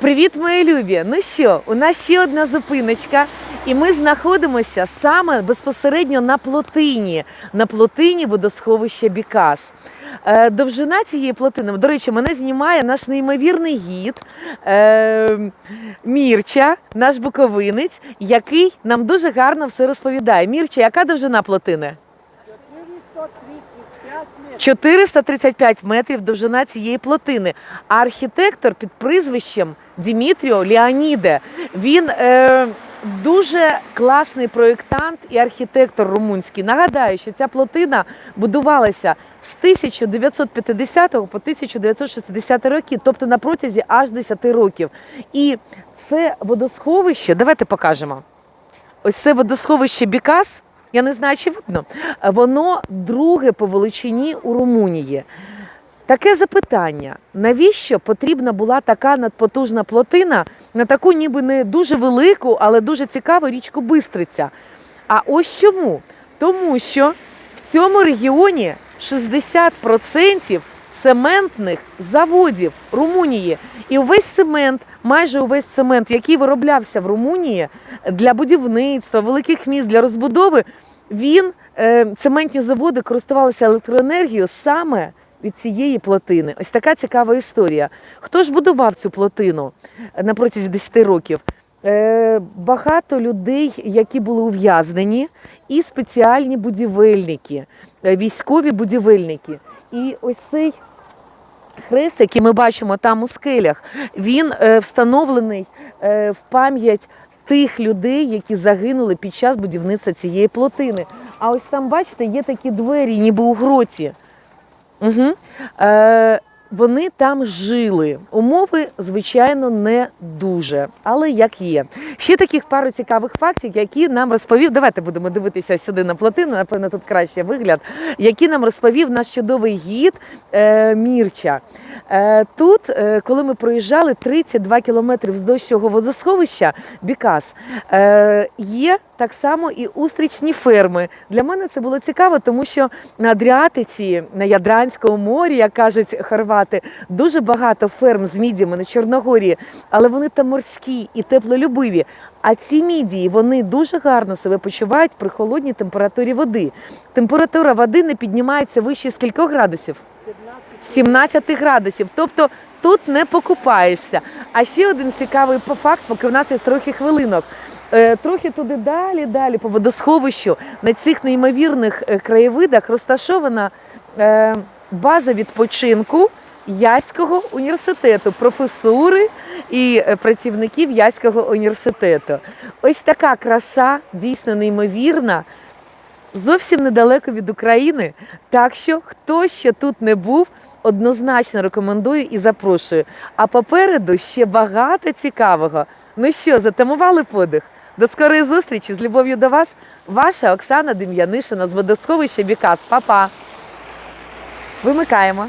Привіт, мої любі! Ну що, у нас ще одна зупиночка, і ми знаходимося саме безпосередньо на плотині, на плотині водосховища Бікас. Е, Довжина цієї плотини, до речі, мене знімає наш неймовірний гід е, Мірча, наш буковинець, який нам дуже гарно все розповідає. Мірча, яка довжина плотини? 435 метрів довжина цієї плотини. А архітектор під прізвищем Дімітріо Леоніде. Він е, дуже класний проєктант і архітектор румунський. Нагадаю, що ця плотина будувалася з 1950 по 1960 роки, тобто на протязі аж 10 років. І це водосховище, давайте покажемо. Ось це водосховище Бікас. Я не знаю, чи видно. Воно друге по величині у Румунії. Таке запитання: навіщо потрібна була така надпотужна плотина на таку, ніби не дуже велику, але дуже цікаву річку Бистриця? А ось чому? Тому що в цьому регіоні 60% цементних заводів Румунії. І увесь цемент, майже увесь цемент, який вироблявся в Румунії для будівництва, великих міст, для розбудови, він, е, цементні заводи користувалися електроенергією саме від цієї плотини. Ось така цікава історія. Хто ж будував цю плотину на протязі 10 років? Е, Багато людей, які були ув'язнені, і спеціальні будівельники, е, військові будівельники. І ось цей хрест, який ми бачимо там у скелях, він е, встановлений е, в пам'ять тих людей, які загинули під час будівництва цієї плотини. А ось там, бачите, є такі двері, ніби у гроті. Угу. Е, вони там жили. Умови, звичайно, не дуже, але як є. Ще таких пару цікавих фактів, які нам розповів. Давайте будемо дивитися сюди на плотину, напевно, тут краще вигляд, які нам розповів наш чудовий гід е, Мірча. Е, тут, е, коли ми проїжджали 32 кілометри вздовж цього водосховища Бікас, е, є так само і устрічні ферми. Для мене це було цікаво, тому що на Адріатиці, на Ядранському морі, як кажуть хорвати, дуже багато ферм з мідіями на Чорногорії, але вони там морські і теплолюбиві. А ці мідії вони дуже гарно себе почувають при холодній температурі води. Температура води не піднімається вище скількох градусів? 17 градусів. Тобто тут не покупаєшся. А ще один цікавий факт, поки в нас є трохи хвилинок. Е, Трохи туди далі, далі по водосховищу на цих неймовірних е, краєвидах розташована е, база відпочинку Яського університету, професури і працівників Яського університету. Ось така краса, дійсно неймовірна зовсім недалеко від України. Так що, хто ще тут не був, однозначно рекомендую і запрошую. А попереду ще багато цікавого. Ну що, затамували подих? До скорої зустрічі з любов'ю до вас, ваша Оксана Дем'янишина з водосховища Бікас. Па-па! Вимикаємо.